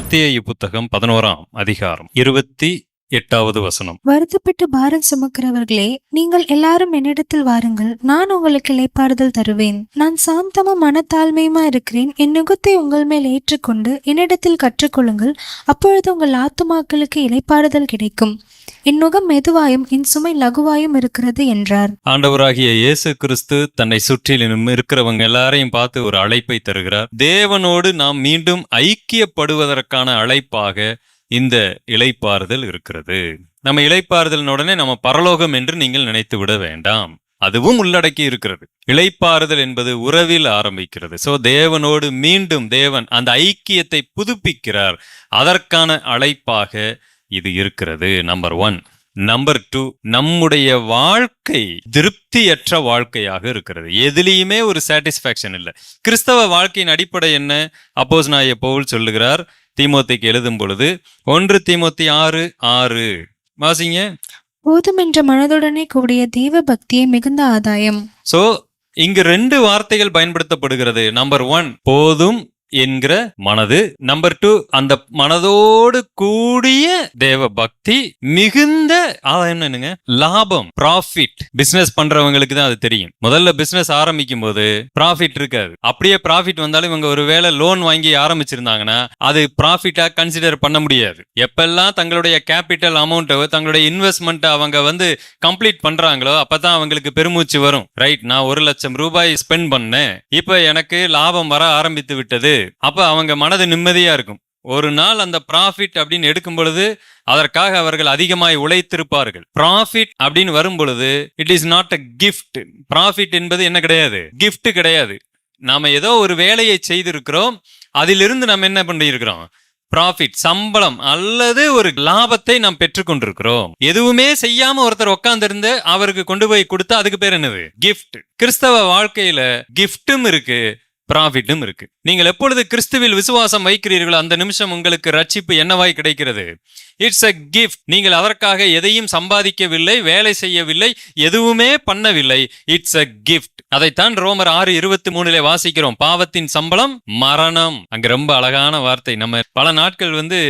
மத்திய புத்தகம் பதினோராம் அதிகாரம் இருபத்தி எட்டாவது வசனம். வருத்தப்பட்டு பாரம் சுமக்கிறவர்களே நீங்கள் எல்லாரும் என்னிடத்தில் வாருங்கள். நான் உங்களுக்கு இளைப்பாறுதல் தருவேன். நான் சாந்தமும் மனத்தாழ்மையுமா இருக்கிறேன். என் நுகத்தை உங்கள் மேல் ஏற்றுக்கொண்டு என்னிடத்தில் கற்றுக்கொள்ளுங்கள். அப்பொழுது உங்கள் ஆத்துமாக்களுக்கு இளைப்பாறுதல் கிடைக்கும். என் நுகம் மெதுவாயும் என் சுமை லகுவாயும் இருக்கிறது என்றார். ஆண்டவராகிய இயேசு கிறிஸ்து தன்னை சுற்றிலும் இருக்கிறவங்க எல்லாரையும் பார்த்து ஒரு அழைப்பை தருகிறார். தேவனோடு நாம் மீண்டும் ஐக்கியப்படுவதற்கான அழைப்பாக இந்த இலைப்பாறுதல் இருக்கிறது. நம்ம இளைப்பாறுதலின் உடனே நம்ம பரலோகம் என்று நீங்கள் நினைத்து விட வேண்டாம். அதுவும் உள்ளடக்கி இருக்கிறது. இலைப்பாறுதல் என்பது உறவில் ஆரம்பிக்கிறது. சோ தேவனோடு மீண்டும் தேவன் அந்த ஐக்கியத்தை புதுப்பிக்கிறார். அதற்கான அழைப்பாக இது இருக்கிறது. நம்பர் ஒன் நம்பர் டூ நம்முடைய வாழ்க்கை திருப்தியற்ற வாழ்க்கையாக இருக்கிறது. எதுலேயுமே ஒரு சாட்டிஸ்ஃபேக்ஷன் இல்லை. கிறிஸ்தவ வாழ்க்கையின் அடிப்படை என்ன? அப்போஸ் நான் எப்போவும் சொல்லுகிறார் தீமோத்திக்கு எழுதும் பொழுது ஒன்று தீமோத்தி ஆறு ஆறு. வாசிங்க. போதும் என்ற மனதுடனே கூடிய தெய்வ பக்தியே மிகுந்த ஆதாயம். சோ இங்கு ரெண்டு வார்த்தைகள் பயன்படுத்தப்படுகிறது. நம்பர் ஒன் போதும். என்கிற மனது. நம்பர் டூ அந்த மனதோடு கூடிய தேவ பக்தி மிகுந்த ஆதாயம் என்னங்க? லாபம் ப்ராஃபிட் பிசினஸ் பண்றவங்களுக்கு தான் அது தெரியும். முதல்ல பிசினஸ் ஆரம்பிக்கும் போது ப்ராஃபிட் இருக்காது. அப்படியே ப்ராஃபிட் வந்தாலும் இவங்க ஒரு வேளை லோன் வாங்கி ஆரம்பிச்சிருந்தாங்கன்னா அது ப்ராஃபிட்டா கன்சிடர் பண்ண முடியாது. எப்பெல்லாம் தங்களுடைய கேபிட்டல் அமௌண்ட்டை தங்களுடைய இன்வெஸ்ட்மெண்ட்டை அவங்க வந்து கம்ப்ளீட் பண்றாங்களோ அப்பதான் அவங்களுக்கு பெருமூச்சு வரும். ரைட் நான் ஒரு லட்சம் ரூபாய் ஸ்பெண்ட் பண்ணேன். இப்ப எனக்கு லாபம் வர ஆரம்பித்து விட்டது. அப்ப அவங்க மனது நிம்மதியா இருக்கும். ஒரு நாள் அந்த ப்ராஃபிட் அப்படின்னு எடுக்கும் பொழுது அதற்காக அவர்கள் அதிகமாய் உழைத்திருப்பார்கள். ப்ராஃபிட் அப்படின்னு வரும் பொழுது it is not a gift profit என்பது என்ன கிடையாது? கிஃப்ட் கிடையாது. நாம ஏதோ ஒரு வேலையை செய்திருக்கிறோம் அதிலிருந்து நம்ம என்ன பண்ணியிருக்கிறோம்? ப்ராஃபிட் சம்பளம் அல்லது ஒரு லாபத்தை நாம் பெற்றுக்கொண்டிருக்கிறோம் எதுவுமே செய்யாம ஒருத்தர் உட்கார்ந்திருந்து அவருக்கு கொண்டு போய் கொடுத்தா அதுக்கு பேர் என்னது? கிஃப்ட் கிறிஸ்தவ வாழ்க்கையில கிஃப்ட்டும் இருக்கு ப்ராஃபிட்டும் இருக்கு. நீங்கள் எப்பொழுது கிறிஸ்துவில் விசுவாசம் வைக்கிறீர்களோ அந்த நிமிஷம் உங்களுக்கு ரட்சிப்பு என்னவாய் கிடைக்கிறது? இட்ஸ் அ கிஃப்ட் நீங்கள் அதற்காக எதையும் சம்பாதிக்கவில்லை வேலை செய்யவில்லை எதுவுமே பண்ணவில்லை. இட்ஸ் அ கிஃப்ட் அதைத்தான் ரோமர் ஆறு இருபத்தி மூணுல வாசிக்கிறோம். பாவத்தின் சம்பளம் மரணம். அங்க ரொம்ப அழகான வார்த்தை. நம்ம பல நாட்கள் வந்து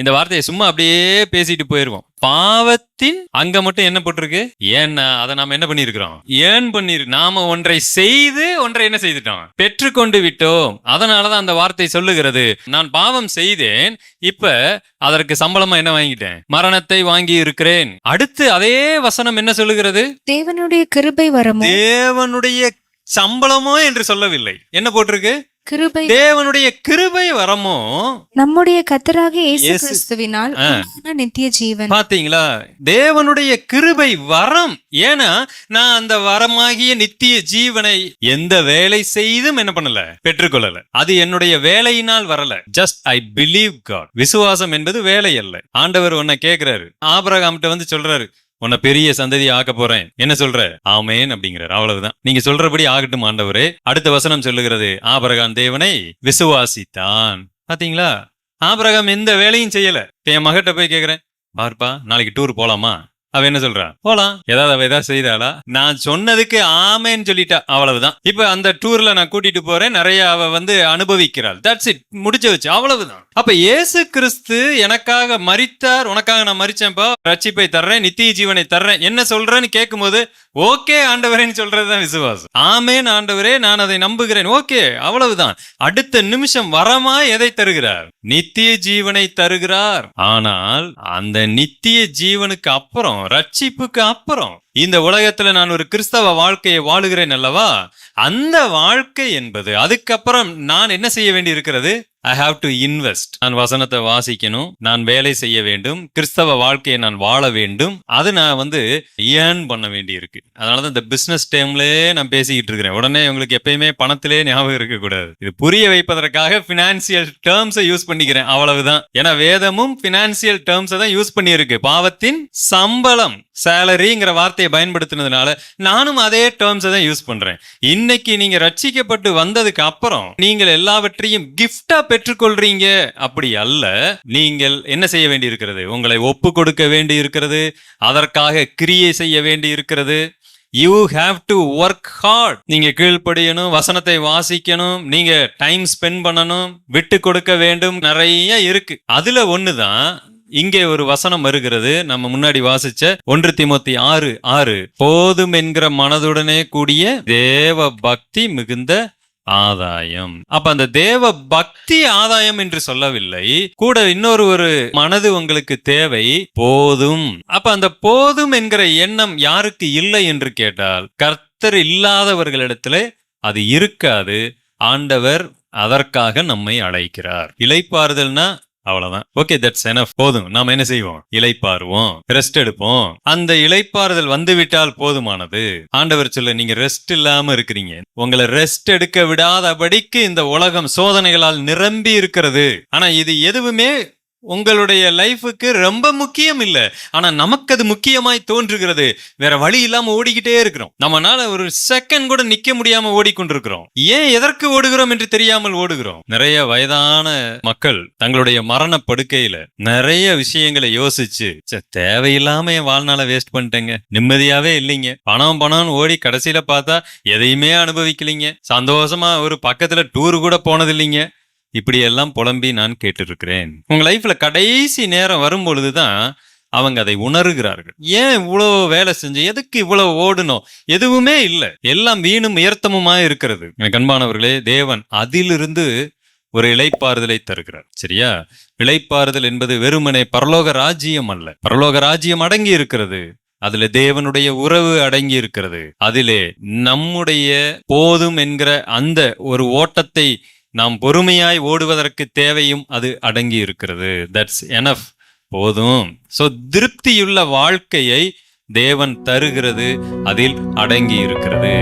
இந்த வார்த்தையை சும்மா அப்படியே பேசிட்டு போயிருவோம். பாவத்தின் அங்க மட்டும் என்ன போட்டிருக்கு? ஏன்னா அதை நாம என்ன பண்ணிருக்கிறோம் ஏன் பண்ணிரு நாம ஒன்றை செய்து ஒன்றை என்ன செய்துட்டோம்? பெற்றுக்கொண்டு விட்டோம். அதனாலதான் அந்த வார்த்தை சொல்லுகிறது. நான் பாவம் செய்தேன் இப்ப அதற்கு சம்பளமா என்ன வாங்கிட்டேன்? மரணத்தை வாங்கி இருக்கிறேன். அடுத்து அதே வசனம் என்ன சொல்லுகிறது? தேவனுடைய கிருபை வரமோ? தேவனுடைய சம்பளமோ என்று சொல்லவில்லை. என்ன போட்டிருக்கு? கிருபை தேவனுடைய கிருபை வரமோ நம்முடைய கத்தராக இயேசு கிறிஸ்துவினால் நித்திய ஜீவன். பாத்தீங்களா? தேவனுடைய கிருபை வரம். ஏன்னா நான் அந்த வரமாகிய நித்திய ஜீவனை எந்த வேலை செய்தும் என்ன பண்ணல? பெற்றுக்கொள்ளல. அது என்னுடைய வேலையினால் வரல. ஜஸ்ட் ஐ பிலீவ் காட் விசுவாசம் என்பது வேலை அல்ல. ஆண்டவர் உன்னை கேக்குறாரு. ஆபிரகாம்கிட்ட வந்து சொல்றாரு உன்னை பெரிய சந்ததி ஆக்க போறேன். என்ன சொல்ற? ஆமேன் அப்படிங்கிறார். அவ்வளவுதான். நீங்க சொல்றபடி ஆகட்டும் ஆண்டவரே. அடுத்த வசனம் சொல்லுகிறது ஆபரகான் தேவனை விசுவாசித்தான். பாத்தீங்களா? ஆபரகாம் எந்த வேலையும் செய்யல. என் மகிட்ட போய் கேக்குறேன் பார்ப்பா நாளைக்கு டூர் போலாமா? அவ என்ன சொல்றா? போலாம். ஏதாவது அவ ஏதாவது செய்தாளா? நான் சொன்னதுக்கு ஆமேன்னு சொல்லிட்டா. அவ்வளவுதான். இப்ப அந்த டூர்ல நான் கூட்டிட்டு போறேன். நிறைய அவ வந்து அனுபவிக்கிறாள். தட்ஸ் இட் முடிச்சு வச்சு. அவ்வளவுதான். அப்ப இயேசு கிறிஸ்து எனக்காக மரித்தார். உனக்காக நான் மறிச்சேன்ப்பா ரட்சிப்பை தர்றேன். நித்திய ஜீவனை தர்றேன். என்ன சொல்றேன்னு கேட்கும்போது ஓகே ஆண்டவரேன்னு சொல்றதுதான் விசுவாசம். ஆமேன் ஆண்டவரே நான் அதை நம்புகிறேன். ஓகே அவ்வளவுதான். அடுத்த நிமிஷம் வரமா எதை தருகிறார்? நித்திய ஜீவனை தருகிறார். ஆனால் அந்த நித்திய ஜீவனுக்கு அப்புறம் ரட்சிப்புக்கு அப்புறம் இந்த உலகத்துல நான் ஒரு கிறிஸ்தவ வாழ்க்கையை வாழுகிறேன் அல்லவா? அந்த வாழ்க்கை என்பது அதுக்கப்புறம் நான் என்ன செய்ய வேண்டி இருக்கிறது? ஐ ஹாவ் டு இன்வெஸ்ட் நான் வசனத்தை வாசிக்கணும். நான் வேலை செய்ய வேண்டும். கிறிஸ்தவ வாழ்க்கையை நான் வாழ வேண்டும். அது நான் வந்து ஏர்ன் பண்ண வேண்டி இருக்கு. அதனாலதான் இந்த பிசினஸ் டைம்லயே நான் பேசிக்கிட்டு இருக்கிறேன். உடனே உங்களுக்கு எப்பயுமே பணத்திலே ஞாபகம் இருக்கக்கூடாது. இது புரிய வைப்பதற்காக பினான்சியல் டேர்ம்ஸை யூஸ் பண்ணிக்கிறேன். அவ்வளவுதான். ஏன்னா வேதமும் பினான்சியல் டேர்ம்ஸை தான் யூஸ் பண்ணியிருக்கு. பாவத்தின் சம்பளம். சேலரிங்கிற வார்த்தையை பயன்படுத்தினதுனால நானும் அதே டேர்ம்ஸை தான் யூஸ் பண்றேன். இன்னைக்கு நீங்க ரட்சிக்கப்பட்டு வந்ததுக்கு அப்புறம் நீங்கள் எல்லாவற்றையும் கிஃப்டா பெற்றுக்கொள்றீங்க அப்படி அல்ல நீங்கள் என்ன செய்ய வேண்டி இருக்கிறது உங்களை ஒப்பு கொடுக்க வேண்டி இருக்கிறது அதற்காக கிரியை செய்ய வேண்டி இருக்கிறது you have to work hard நீங்க கீழ்ப்படியணும் வசனத்தை வாசிக்கணும் நீங்க டைம் ஸ்பெண்ட் பண்ணணும் விட்டு கொடுக்க வேண்டும் நிறைய இருக்கு. அதுல ஒண்ணுதான் இங்கே ஒரு வசனம் வருகிறது. நம்ம முன்னாடி வாசிச்ச ஒன்று திமுத்தி ஆறு ஆறு. போதும் என்கிற மனதுடனே கூடிய தேவ பக்தி மிகுந்த ஆதாயம். அப்ப அந்த தேவ பக்தி ஆதாயம் என்று சொல்லவில்லை. கூட இன்னொரு ஒரு மனது உங்களுக்கு தேவை போதும். அப்ப அந்த போதும் என்கிற எண்ணம் யாருக்கு இல்லை என்று கேட்டால் கர்த்தர் இல்லாதவர்களிடத்துல அது இருக்காது. ஆண்டவர் அதற்காக நம்மை அழைக்கிறார். இலைப்பாறுதல்னா அவ்வளவுதான். ஓகே தட்ஸ் எனஃப் போதும். நாம என்ன செய்வோம்? இலைப்பாருவோம் ரெஸ்ட் எடுப்போம். அந்த இலைப்பாறுதல் வந்துவிட்டால் போதுமானது. ஆண்டவர் சொல்ல நீங்க ரெஸ்ட் இல்லாம இருக்கிறீங்க. உங்களை ரெஸ்ட் எடுக்க விடாதபடிக்கு இந்த உலகம் சோதனைகளால் நிரம்பி இருக்கிறது. ஆனா இது எதுவுமே உங்களுடைய லைஃபுக்கு ரொம்ப முக்கியம் இல்லை. ஆனா நமக்கு அது முக்கியமாய் தோன்றுகிறது. வேற வழி இல்லாம ஓடிக்கிட்டே இருக்கிறோம். நம்மனால ஒரு செகண்ட் கூட நிக்க முடியாம ஓடிக்கொண்டிருக்கிறோம். ஏன் எதற்கு ஓடுகிறோம் என்று தெரியாமல் ஓடுகிறோம்? நிறைய வயதான மக்கள் தங்களுடைய மரண படுக்கையில நிறைய விஷயங்களை யோசிச்சு தேவையில்லாம என் வாழ்நாளை வேஸ்ட் பண்ணிட்டேங்க. நிம்மதியாவே இல்லைங்க. பணம் பணம்னு ஓடி கடைசியில பார்த்தா எதையுமே அனுபவிக்கலைங்க. சந்தோஷமா ஒரு பக்கத்துல டூர் கூட போனது இல்லைங்க இப்படியெல்லாம் புலம்பி நான் கேட்டிருக்கிறேன். உங்க லைஃப்ல கடைசி நேரம் வரும்பொழுது தான் அவங்க அதை உணர்கிறார்கள். ஏன் இவ்வளவு வேலை செஞ்சு எதுக்கு இவ்வளவு ஓடணும்? எதுவுமே இல்லை. எல்லாம் வீணும் உயர்த்தமுமா இருக்கிறது. எனக்கு அன்பானவர்களே தேவன் அதிலிருந்து ஒரு இளைப்பாறுதலை தருகிறார். சரியா? இலைப்பாறுதல் என்பது வெறுமனே பரலோக ராஜ்யம் அல்ல. பரலோக ராஜ்யம் அடங்கி இருக்கிறது. அதுல தேவனுடைய உறவு அடங்கி இருக்கிறது. அதிலே நம்முடைய போதும் என்கிற அந்த ஒரு ஓட்டத்தை நாம் பொறுமையாய் ஓடுவதற்கு தேவையும் அது அடங்கி இருக்கிறது தட்ஸ் எனஃப் போதும். சோ திருப்தியுள்ள வாழ்க்கையை தேவன் தருகிறது அதில் அடங்கி இருக்கிறது